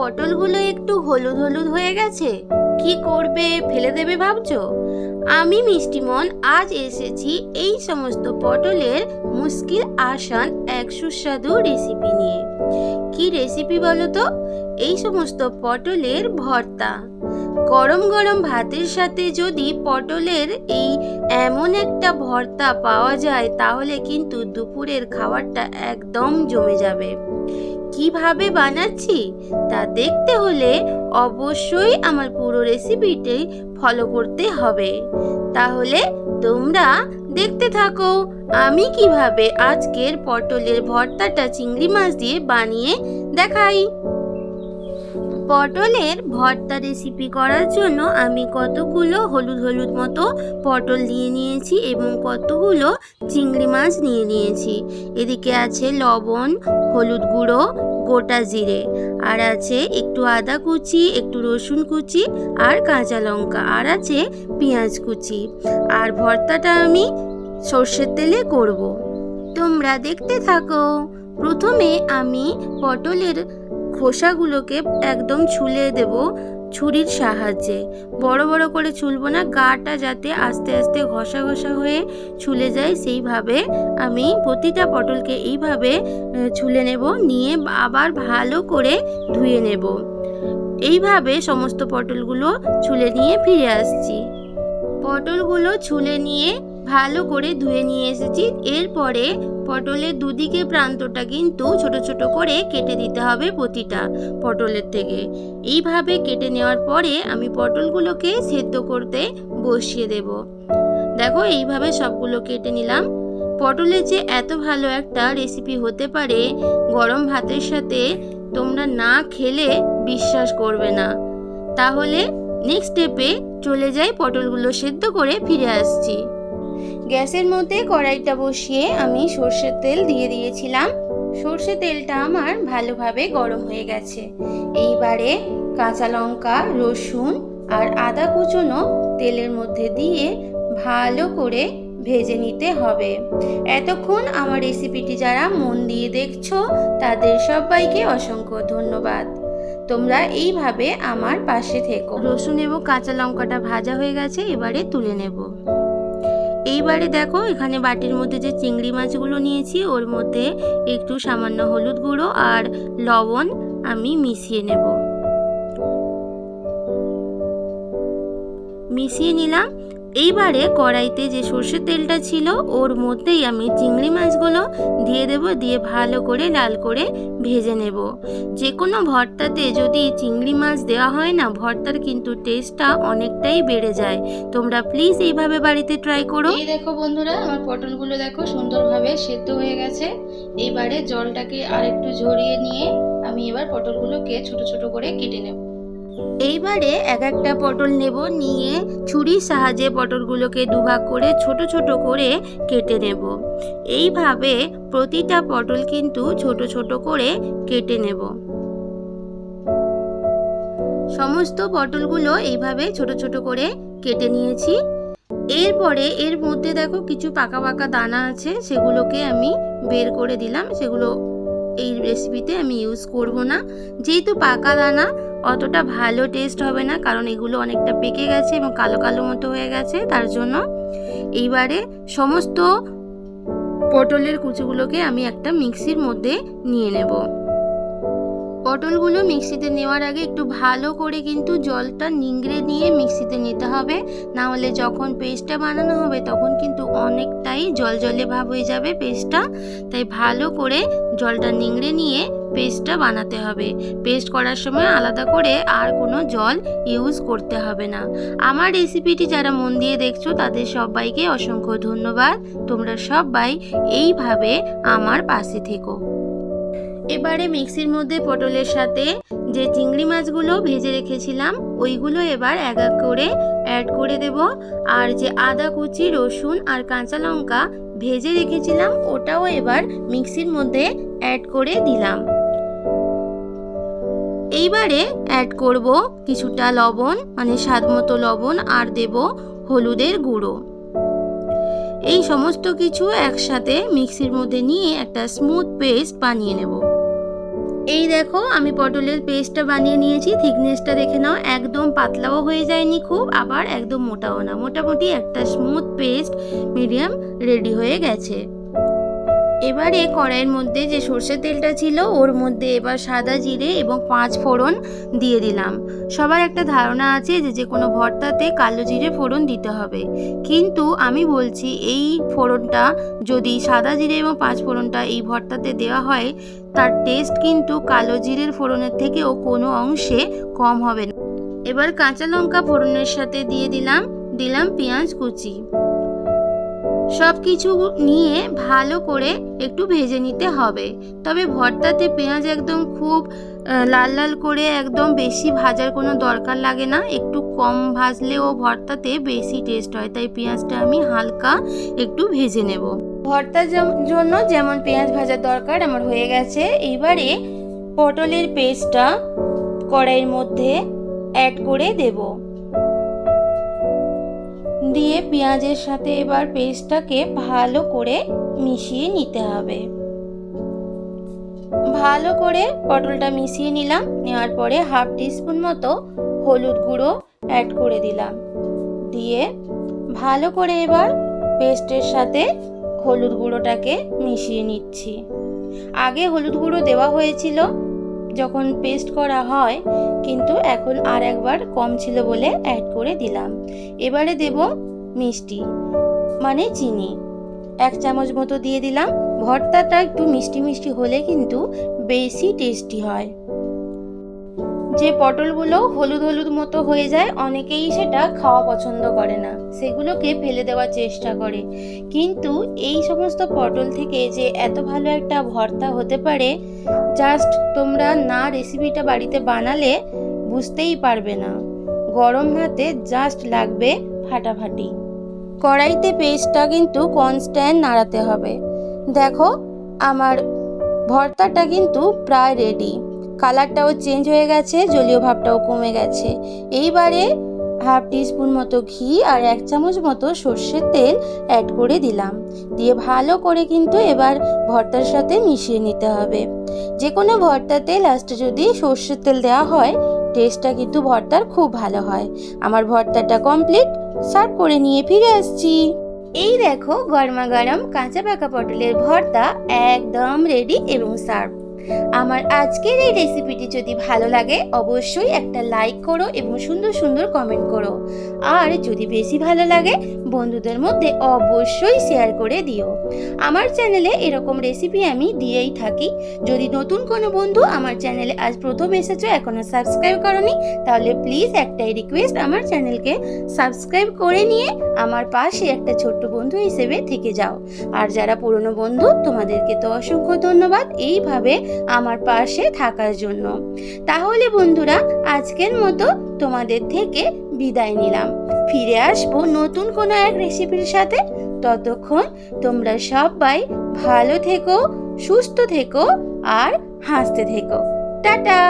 পটলগুলো একটু হলুদ হলুদ হয়ে গেছে। কি করবে, ফেলে দেবে ভাবছ? আমি মিষ্টিমন, আজ এসেছি এই সমস্ত পটলের মুশকিল, আসান এক সুস্বাদু রেসিপি নিয়ে। কি রেসিপি বলো তো? এই সমস্ত পটলের ভর্তা। গরম গরম ভাতের সাথে যদি পটলের এই এমন একটা ভর্তা পাওয়া যায়, তাহলে কিন্তু দুপুরের খাবারটা একদম জমে যাবে। কীভাবে বানাচ্ছি তা দেখতে হলে অবশ্যই আমার পুরো রেসিপিটি ফলো করতে হবে। তাহলে তোমরা দেখতে থাকো আমি কীভাবে আজকের পটলের ভর্তাটা চিংড়ি মাছ দিয়ে বানিয়ে দেখাই। পটলের ভর্তা রেসিপি করার জন্য আমি কতগুলো হলুদ হলুদ মতো পটল নিয়ে নিয়েছি এবং কতগুলো চিংড়ি মাছ নিয়ে নিয়েছি। এদিকে আছে লবণ, হলুদ গুঁড়ো গোটা জিরে। আর আছে একটু আদা কুচি, একটু রসুন কুচি আর কাঁচা লঙ্কা। আর আছে পেঁয়াজ কুচি। আর ভর্তাটা আমি সর্ষের তেলে করব। তোমরা দেখতে থাকো। প্রথমে আমি পটলের খোসাগুলোকে একদম ছুলে দেব। ছুরির সাহায্যে। বড় বড় করে ছুলবো না, গাটা যাতে আস্তে আস্তে ঘষা ঘষা হয়ে ছুলে যায়, সেইভাবে আমি প্রতিটা পটলকে এইভাবে ছুলে নেব, নিয়ে আবার ভালো করে ধুয়ে নেব। এইভাবে সমস্ত পটলগুলো ছুলে নিয়ে ফিরে আসছি। পটলগুলো ছুলে নিয়ে ভালো করে ধুয়ে নিয়ে এসেছি। এরপরে পটলের দুদিকে প্রান্তটা কিন্তু ছোট ছোট করে কেটে দিতে হবে প্রতিটা পটলের থেকে। এইভাবে কেটে নেওয়ার পরে আমি পটলগুলোকে সেদ্ধ করতে বসিয়ে দেব। দেখো এইভাবে সবগুলো কেটে নিলাম। পটলের যে এত ভালো একটা রেসিপি হতে পারে গরম ভাতের সাথে তোমরা না খেলে বিশ্বাস করবে না। তাহলে নেক্সট স্টেপে চলে যাই পটলগুলো সেদ্ধ করে ফিরে আসছি। গ্যাসের মধ্যে কড়াইটা বসিয়ে আমি সর্ষের তেল দিয়ে দিয়েছিলাম। সর্ষে তেলটা আমার ভালোভাবে গরম হয়ে গেছে। এইবারে কাঁচা লঙ্কা, রসুন আর আদা কুচনো তেলের মধ্যে দিয়ে ভালো করে ভেজে নিতে হবে। এতক্ষণ আমার রেসিপিটি যারা মন দিয়ে দেখছ, তাদের সবাইকে অসংখ্য ধন্যবাদ। তোমরা এইভাবে আমার পাশে থেকো। রসুন এবং কাঁচা লঙ্কাটা ভাজা হয়ে গেছে, এবারে তুলে নেব। এইবারে দেখো, এখানে বাটির মধ্যে যে চিংড়ি মাছগুলো নিয়েছি, ওর মধ্যে একটু সামান্য হলুদ গুঁড়ো আর লবণ আমি মিশিয়ে নেব। মিশিয়ে নিলাম। এইবারে কড়াইতে যে সর্ষের তেলটা ছিল, ওর মধ্যেই আমি চিংড়ি মাছগুলো দিয়ে দেব, দিয়ে ভালো করে লাল করে ভেজে নেব। যে কোনো ভর্তাতে যদি চিংড়ি মাছ দেওয়া হয় না, ভর্তার কিন্তু টেস্টটা অনেকটাই বেড়ে যায়। তোমরা প্লিজ এইভাবে বাড়িতে ট্রাই করো। এই দেখো বন্ধুরা, আমার পটলগুলো দেখো সুন্দরভাবে সেদ্ধ হয়ে গেছে। এইবারে জলটাকে আরেকটু ঝরিয়ে নিয়ে আমি এবার পটলগুলোকে ছোট ছোট করে কেটে নেব। এইবারে এক একটা পটল নেব, নিয়ে ছুরির সাহায্যে পটলগুলোকে দুভাগ করে ছোট ছোট করে কেটে নেব। এইভাবে প্রতিটা পটল কিন্তু ছোট ছোট করে কেটে নেব। সমস্ত পটলগুলো এইভাবে ছোট ছোট করে কেটে নিয়েছি। এরপরে এর মধ্যে দেখো কিছু পাকা পাকা দানা আছে, সেগুলোকে আমি বের করে দিলাম, সেগুলো এই রেসিপিতে আমি ইউজ করব না। যেহেতু পাকা দানা, অতটা ভালো টেস্ট হবে না, কারণ এগুলো অনেকটা পেকে গেছে এবং কালো কালো মতো হয়ে গেছে, তার জন্য এইবারে সমস্ত পটলের কুচিগুলোকে আমি একটা মিক্সির মধ্যে নিয়ে নেব। পটলগুলো মিক্সিতে নেওয়ার আগে একটু ভালো করে কিন্তু জলটা নিংড়ে নিয়ে মিক্সিতে নিতে হবে। না হলে যখন পেস্টটা বানানো হবে তখন কিন্তু অনেকটাই জল জলে ভাব হয়ে যাবে পেস্টটা। তাই ভালো করে জলটা নিংড়ে নিয়ে পেস্টটা বানাতে হবে। পেস্ট করার সময় আলাদা করে আর কোনো জল ইউজ করতে হবে না। আমার রেসিপিটি যারা মন দিয়ে দেখছ, তাদের সবাইকে অসংখ্য ধন্যবাদ। তোমরা সবাই এইভাবে আমার পাশে থেকো। এবারে মিক্সির মধ্যে পটলের সাথে যে চিংড়ি মাছগুলো ভেজে রেখেছিলাম, ওইগুলো এবার এক এক করে অ্যাড করে দেব। আর যে আদা কুচি, রসুন আর কাঁচা লঙ্কা ভেজে রেখেছিলাম, ওটাও এবার মিক্সির মধ্যে অ্যাড করে দিলাম। এইবারে অ্যাড করব কিছুটা লবণ মানে স্বাদ মতো লবণ, আর দেব হলুদের গুঁড়ো। এই সমস্ত কিছু একসাথে মিক্সির মধ্যে নিয়ে একটা স্মুথ পেস্ট বানিয়ে নেব। এই দেখো, আমি পটলের পেস্টটা বানিয়ে নিয়েছি। থিকনেসটা দেখে নাও, একদম পাতলাও হয়ে যায়নি খুব, আবার একদম মোটাও না। মোটামুটি একটা স্মুথ পেস্ট মিডিয়াম রেডি হয়ে গেছে। এবারে কড়াইয়ের মধ্যে যে সর্ষের তেলটা ছিল, ওর মধ্যে এবার সাদা জিরে এবং পাঁচ ফোড়ন দিয়ে দিলাম। সবার একটা ধারণা আছে যে যে কোনো ভর্তাতে কালো জিরে ফোড়ন দিতে হবে। কিন্তু আমি বলছি, এই ফোড়নটা যদি সাদা জিরে এবং পাঁচ ফোড়নটা এই ভর্তাতে দেওয়া হয়, তার টেস্ট কিন্তু কালো জিরের ফোড়নের থেকেও কোনো অংশে কম হবে না। এবার কাঁচা লঙ্কা ফোড়নের সাথে দিয়ে দিলাম দিলাম পেঁয়াজ কুচি। সব কিছু নিয়ে ভালো করে একটু ভেজে নিতে হবে। তবে ভর্তাতে পেঁয়াজ একদম খুব লাল লাল করে একদম বেশি ভাজার কোনো দরকার লাগে না। একটু কম ভাজলেও ভর্তাতে বেশি টেস্ট হয়, তাই পেঁয়াজটা আমি হালকা একটু ভেজে নেব। ভর্তার জন্য যেমন পেঁয়াজ ভাজার দরকার আমার হয়ে গেছে। এইবারে পটলের পেস্টটা কড়াইয়ের মধ্যে অ্যাড করে দেবো। দিয়ে পেঁয়াজের সাথে এবার পেস্টটাকে ভালো করে মিশিয়ে নিতে হবে। ভালো করে পটলটা মিশিয়ে নিলাম, নেওয়ার পরে হাফ টিস্পুন মতো হলুদ গুঁড়ো অ্যাড করে দিলাম। দিয়ে ভালো করে এবার পেস্টের সাথে হলুদ গুঁড়োটাকে মিশিয়ে নিচ্ছি। আগে হলুদ গুঁড়ো দেওয়া হয়েছিল যখন পেস্ট করা হয়, কিন্তু এখন আর একবার কম ছিল বলে অ্যাড করে দিলাম। এবারে দেব মিষ্টি মানে চিনি। এক চামচ মতো দিয়ে দিলাম। ভর্তাটা একটু মিষ্টি মিষ্টি হলে কিন্তু বেশি টেস্টি হয়। যে পটলগুলো হলুদ হলুদ মতো হয়ে যায়, অনেকেই সেটা খাওয়া পছন্দ করে না। সেগুলোকে ফেলে দেওয়ার চেষ্টা করে। কিন্তু এই সমস্ত পটল থেকে যে এত ভালো একটা ভর্তা হতে পারে জাস্ট তোমরা না রেসিপিটা বাড়িতে বানালে বুঝতেই পারবে না। গরম ভাতে জাস্ট লাগবে ফাটাফাটি। কড়াইতে পেস্টটা কিন্তু কনস্ট্যান্ট নাড়াতে হবে। দেখো, আমার ভর্তাটা কিন্তু প্রায় রেডি কালারটাও চেঞ্জ হয়ে গেছে, জলীয় ভাবটাও কমে গেছে। এইবারে হাফ টিস্পুন মতো ঘি আর এক চামচ মতো সর্ষের তেল অ্যাড করে দিলাম। দিয়ে ভালো করে কিন্তু এবার ভর্তার সাথে মিশিয়ে নিতে হবে। যে কোনো ভর্তাতে লাস্টে যদি সর্ষের তেল দেওয়া হয় টেস্টটা কিন্তু ভর্তার খুব ভালো হয়। আমার ভর্তাটা কমপ্লিট সার্ভ করে নিয়ে ফিরে আসছি। এই দেখো গরমা গরম কাঁচা পাকা পটলের ভর্তা একদম রেডি এবং সার্ভ আমার আজকের এই রেসিপিটি যদি ভালো লাগে, অবশ্যই একটা লাইক করো এবং সুন্দর সুন্দর কমেন্ট করো। আর যদি বেশি ভালো লাগে, বন্ধুদের মধ্যে অবশ্যই শেয়ার করে দিও। আমার চ্যানেলে এরকম রেসিপি আমি দিয়েই থাকি। যদি নতুন কোনো বন্ধু আমার চ্যানেলে আজ প্রথম এসেছ, এখনও সাবস্ক্রাইব করনি, তাহলে প্লিজ একটাই রিকোয়েস্ট আমার চ্যানেলকে সাবস্ক্রাইব করে নিয়ে আমার পাশে একটা ছোট্ট বন্ধু হিসেবে থেকে যাও। আর যারা পুরনো বন্ধু, তোমাদেরকে তো অসংখ্য ধন্যবাদ এইভাবে আমার পাশে থাকার জন্য। তাহলে বন্ধুরা, আজকের মতো তোমাদের থেকে বিদায় নিলাম। ফিরে আসব নতুন কোনো এক রেসিপির সাথে। ততক্ষণ তোমরা সবাই ভালো থেকো সুস্থ থেকো আর হাসতে থেকো। টাটা!